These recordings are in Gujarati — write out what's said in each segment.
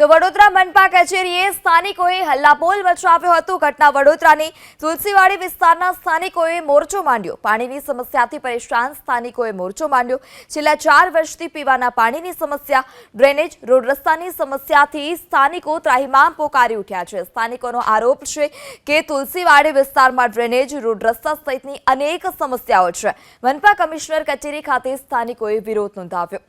તો વડોદરા મનપા કચેરીએ સ્થાનિકોએ હલ્લાબોલ મચાવ્યો હતો. ઘટના વડોદરાની તુલસીવાડી વિસ્તારના સ્થાનિકોએ મોરચો માંડ્યો. પાણીની સમસ્યાથી પરેશાન સ્થાનિકોએ મોરચો માંડ્યો. છેલ્લા ચાર વર્ષથી પીવાના પાણીની સમસ્યા, ડ્રેનેજ, રોડ રસ્તાની સમસ્યાથી સ્થાનિકો ત્રાહિમામ પોકારી ઉઠ્યા છે. સ્થાનિકોનો આરોપ છે કે તુલસીવાડી વિસ્તારમાં ડ્રેનેજ, રોડ રસ્તા સહિતની અનેક સમસ્યાઓ છે. મનપા કમિશનર કચેરી ખાતે સ્થાનિકોએ વિરોધ નોંધાવ્યો.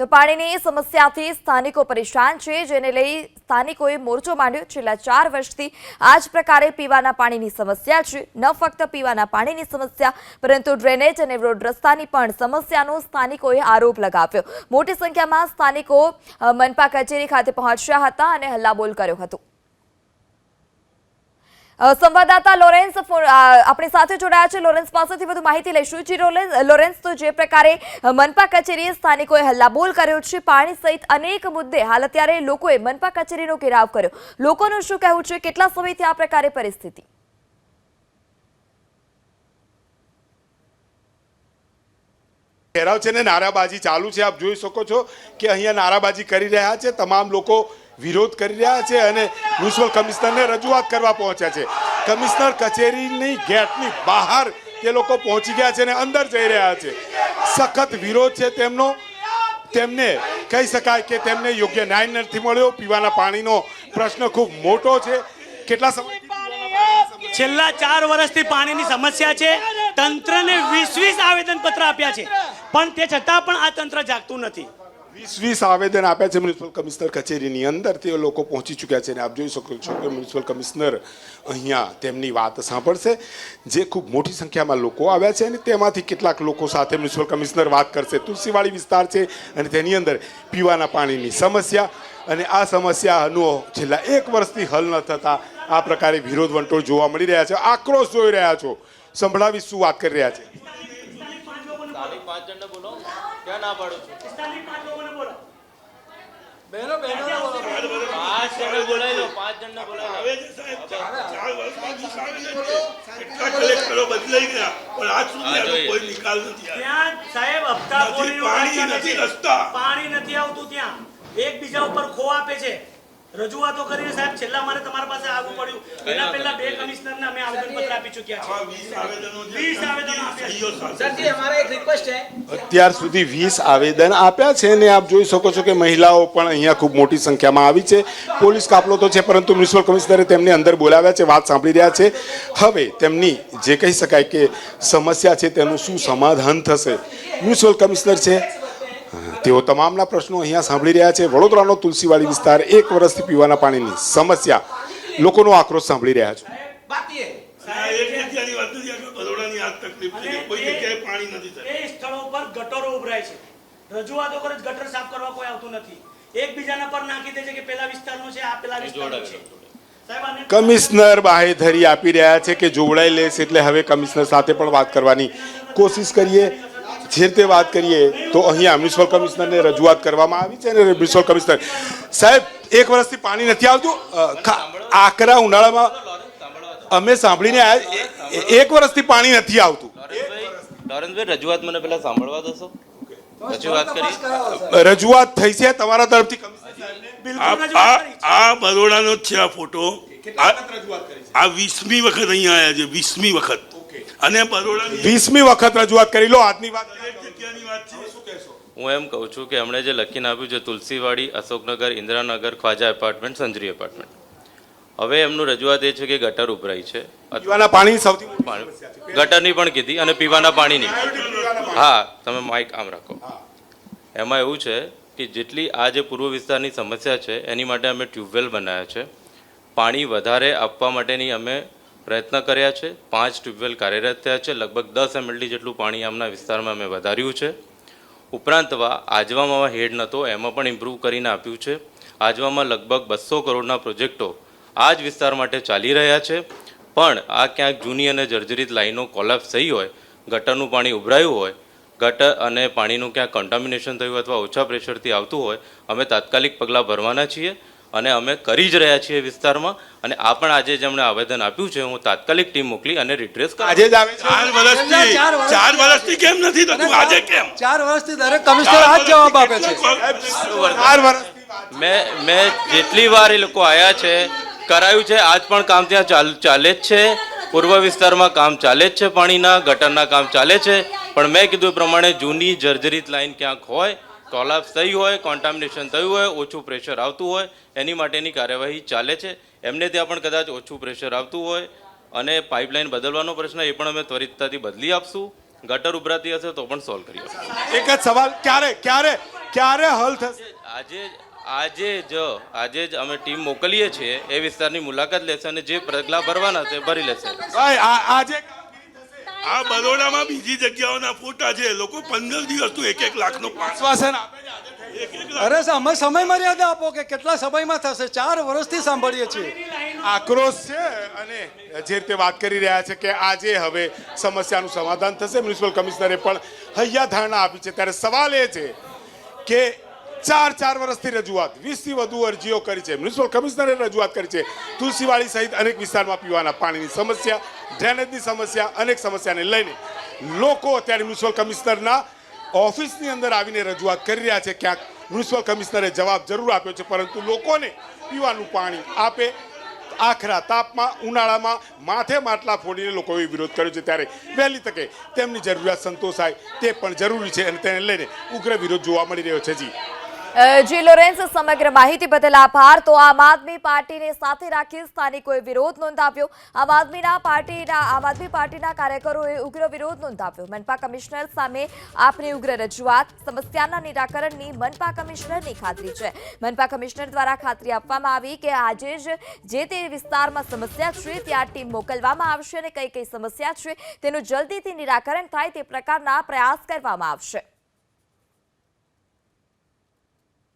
તો પાણીની સમસ્યાથી સ્થાનિકો પરેશાન છે, જેને લઈ સ્થાનિકોએ મોરચો માંડ્યો. છેલ્લા ચાર વર્ષથી આ જ પ્રકારે પીવાના પાણીની સમસ્યા છે. ન ફક્ત પીવાના પાણીની સમસ્યા, પરંતુ ડ્રેનેજ અને રોડ રસ્તાની પણ સમસ્યાનો સ્થાનિકોએ આરોપ લગાવ્યો. મોટી સંખ્યામાં સ્થાનિકો મનપા કચેરી ખાતે પહોંચ્યા હતા અને હલ્લાબોલ કર્યો હતો. સંવાદદાતા લોરેન્સ આપણી સાથે જોડાયા છે. લોરેન્સ પાસેથી વધુ માહિતી લઈશું. જી લોરેન્સ, તો જે પ્રકારે મનપા કચેરીએ સ્થાનિકોએ હલ્લાબોલ કર્યો છે, પાણી સહિત અનેક મુદ્દે હાલ અત્યારે લોકોએ મનપા કચેરીનો ઘેરાવ કર્યો. લોકોનું શું કહેવું છે? કેટલા સમયથી આ પ્રકારે પરિસ્થિતિ? ઘેરાવ છે ને નારાબાજી ચાલુ છે, આપ જોઈ શકો છો કે અહીંયા નારાબાજી કરી રહ્યા છે, તમામ લોકો વિરોધ કરી રહ્યા છે અને મ્યુનિસિપલ કમિશનરને રજૂઆત કરવા પહોંચ્યા છે. કમિશનર કચેરીની ગેટની બહાર તે લોકો પહોંચી ગયા છે અને અંદર જઈ રહ્યા છે. સખત વિરોધ છે તેમનો. તેમને કહી શકાય કે તેમને યોગ્ય ન્યાય નથી મળ્યો. પીવાના પાણીનો પ્રશ્ન ખૂબ મોટો છે. કેટલા સમય છેલ્લા ચાર વર્ષથી પાણીની સમસ્યા છે. તંત્રને વીસ વીસ આવેદન પત્ર આપ્યા છે. પણ તે છતાં પણ આ તંત્ર જાગતું નથી. વીસ વીસ આવેદન આપ્યા છે મ્યુનિસિપલ કમિશનર કચેરીની અંદર. તે લોકો પહોંચી ચૂક્યા છે અને આપ જોઈ શકો છો કે મ્યુનિસિપલ કમિશનર અહીંયા તેમની વાત સાંભળશે. જે ખૂબ મોટી સંખ્યામાં લોકો આવ્યા છે અને તેમાંથી કેટલાક લોકો સાથે મ્યુનિસિપલ કમિશનર વાત કરશે. તુલસીવાડી વિસ્તાર છે અને તેની અંદર પીવાના પાણીની સમસ્યા અને આ સમસ્યાનો છેલ્લા એક વર્ષથી હલ ન થતા આ પ્રકારે વિરોધ વંટોળ જોવા મળી રહ્યા છે. આક્રોશ જોઈ રહ્યા છો. સંભળાવી શું વાત કરી રહ્યા છે? જણને બોલો. ક્યાં ના પાડું? છું પાંચ જણ. બોલાવી લો પાંચ જણને બોલાવી લો. એટલા કલેક્ટરો બદલાઈ ગયા પણ આજ સુધી. કોઈ નિકાલ નથી ત્યાં સાહેબ હપ્તા પાણી, નથી રસ્તા. પાણી નથી આવતું ત્યાં. એકબીજા ઉપર ખો આપે છે. રજૂઆતો કરીને સાહેબ છેલ્લા મારે તમારા પાસે આવવું પડ્યું. એના પહેલા બે કમિશનરને અમે આવેદનપત્ર આપી ચૂક્યા છે. અત્યાર સુધી વીસ આવેદન આપ્યા છે ને આપ જોઈ શકો છો કે મહિલાઓ પણ અહીંયા ખૂબ મોટી સંખ્યામાં આવી છે. પોલીસ કાફલો તો છે પરંતુ મ્યુનિસિપલ કમિશનરે તેમને અંદર બોલાવ્યા છે વાત સાંભળી રહ્યા છે. હવે તેમની જે કહી શકાય કે સમસ્યા છે તેનું શું સમાધાન થશે? મ્યુનિસિપલ કમિશનર છે તેઓ તમામના પ્રશ્નો અહીંયા સાંભળી રહ્યા છે. વડોદરાનો તુલસીવાડી વિસ્તાર એક વર્ષથી પીવાના પાણીની સમસ્યા. લોકોનો આક્રોશ સાંભળી રહ્યા છો. છે કે પેલા વિસ્તારનો કમિશનર બાહેધરી આપી રહ્યા છે કે જોવડાઈ લેશ એટલે હવે કમિશનર સાથે પણ વાત કરવાની કોશિશ કરીએ. જે રીતે વાત કરીએ તો અહીંયા મ્યુનિસિપલ કમિશનરને રજૂઆત કરવામાં આવી છે અને મ્યુનિસિપલ કમિશનર સાહેબ એક વર્ષથી પાણી નથી આવતું. આકરા ઉનાળામાં અમે સાંભળીને એક વર્ષથી પાણી નથી આવતું. લોરેન્સભાઈ રજૂઆત મને પહેલા સાંભળવા દેશો રજૂઆત કરી રજૂઆત થઈ છે તમારા તરફથી આ બરોડાનો જ છે આ ફોટો. આ આ વીસમી વખત અહીંયા આવ્યા છે વીસમી વખત. અને વીસમી વખત રજૂઆત કરી. લો આજની વાત. જગ્યાની વાત છે. હું એમ કહું છું કે એમણે જે લખીને આપ્યું છે તુલસીવાડી અશોકનગર ઇન્દ્રાનગર ખ્વાજા એપાર્ટમેન્ટ સંજરી એપાર્ટમેન્ટ હવે એમનું રજૂઆત એ છે કે ગટર ઉભરાઈ છે. પીવાના પાણી સૌથી પાણી- ગટરની પણ કીધી અને પીવાના પાણીની. હા તમે માઇક આમ રાખો. એમાં એવું છે કે જેટલી આ જે પૂર્વ વિસ્તારની સમસ્યા છે એની માટે અમે ટ્યુબવેલ બનાવ્યા છે. પાણી વધારે આપવા માટેની અમે પ્રયત્ન કર્યા છે. પાંચ ટ્યુબવેલ કાર્યરત થયા છે. લગભગ દસ એમએલડી જેટલું પાણી આમના વિસ્તારમાં અમે વધાર્યું છે. ઉપરાંત આજવામાં હેડ નહોતો એમાં પણ ઇમ્પ્રૂવ કરીને આપ્યું છે. આજવામાં લગભગ બસો કરોડના પ્રોજેક્ટો આ જ વિસ્તાર માટે ચાલી રહ્યા છે. પણ આ ક્યાંક જૂની અને જર્જરિત લાઈનો કોલેપ્સ થઈ હોય, ગટરનું પાણી ઉભરાયું હોય, ગટર અને પાણીનું ક્યાંક કન્ટામિનેશન થયું અથવા ઓછા પ્રેશરથી આવતું હોય, અમે તાત્કાલિક પગલાં ભરવાના છીએ. અને અમે કરી જ રહ્યા છીએ વિસ્તારમાં. અને આ પણ આજે જેમણે આવેદન આપ્યું છે. હું તાત્કાલિક ટીમ મોકલી અને રિટ્રેસ કરું. આજે જ આવે ચાર વર્ષથી ચાર ચાર વર્ષથી કેમ નથી થતું? આજે કેમ? ચાર વર્ષથી દરેક કમિશનર આ જવાબ આપે છે. ચાર વર્ષ મેં મેં જેટલી વાર એ લોકો આવ્યા છે કરાયું છે આજ પણ કામ ત્યાં ચાલ ચાલે જ છે. પૂર્વ વિસ્તારમાં કામ ચાલે જ છે પાણીના ગટરના કામ ચાલે છે. પણ મેં કીધું એ પ્રમાણે જૂની જર્જરિત લાઈન ક્યાંક હોય કોલાપ્સ થઈ હોય કોન્ટામિનેશન થયું હોય ઓછું પ્રેશર આવતું હોય એની માટેની કાર્યવાહી ચાલે છે. એમને ત્યાં પણ કદાચ ઓછું પ્રેશર આવતું હોય અને પાઇપલાઇન બદલવાનો પ્રશ્ન એ પણ અમે ત્વરિતતાથી બદલી આપશું. ગટર ઉભરાતી હશે તો પણ સોલ્વ કરી આપશું. એક જ સવાલ ક્યારે ક્યારે ક્યારે હલ થશે? આજે આજે જ આજે જ અમે ટીમ મોકલીએ છીએ એ વિસ્તારની મુલાકાત લેશે અને જે પગલાં ભરવાના છે ભરી લેશે. આજે આ બરોડામાં બીજી જગ્યાઓના ફોટા છે. લોકો પંદર દિવસ તો એક એક લાખનું આશ્વાસન આપે છે એક એક લાખ. અરે અમે સમય મર્યાદા આપો કે કેટલા સમયમાં થશે? ચાર વર્ષથી સાંભળીએ છીએ. આક્રોશ છે અને જે રીતે વાત કરી રહ્યા છે કે આજે હવે સમસ્યાનું સમાધાન થશે. મ્યુનિસિપલ કમિશનરે પણ હૈયા ધારણા આપી છે. ત્યારે સવાલ એ છે કે ચાર ચાર વર્ષથી રજૂઆત. વીસથી વધુ અરજીઓ કરી છે. મ્યુનિસિપલ કમિશનરે રજૂઆત કરી છે. તુલસીવાડી સહિત અનેક વિસ્તારમાં પીવાના પાણીની સમસ્યા, ડ્રેનેજની સમસ્યા, અનેક સમસ્યાને લઈને લોકો અત્યારે મ્યુનિસિપલ કમિશનરના ઓફિસની અંદર આવીને રજૂઆત કરી રહ્યા છે. ક્યાંક મ્યુનિસિપલ કમિશનરે જવાબ જરૂર આપ્યો છે, પરંતુ લોકોને પીવાનું પાણી આપે. આખરા તાપમાં, ઉનાળામાં માથે માટલા ફોડીને લોકોએ વિરોધ કર્યો છે. ત્યારે વહેલી તકે તેમની જરૂરિયાત સંતોષાય તે પણ જરૂરી છે અને તેને લઈને ઉગ્ર વિરોધ જોવા મળી રહ્યો છે. જી. જી લોરેન્સ, સમગ્ર માહિતી બદલ આભાર. તો આમ આદમી પાર્ટીને સાથે રાખી સ્થાનિકોએ વિરોધ નોંધાવ્યો. આમ આદમીના પાર્ટીના, આમ આદમી પાર્ટીના કાર્યકરોએ ઉગ્ર વિરોધ નોંધાવ્યો. મનપા કમિશનર સામે આપની ઉગ્ર રજૂઆત. સમસ્યાના નિરાકરણની મનપા કમિશનરની ખાતરી છે. મનપા કમિશનર દ્વારા ખાતરી આપવામાં આવી કે આજે જ જે તે વિસ્તારમાં સમસ્યા છે, ત્યાં ટીમ મોકલવામાં આવશે અને કઈ કઈ સમસ્યા છે, તેનું જલ્દીથી નિરાકરણ થાય તે પ્રકારના પ્રયાસ કરવામાં આવશે.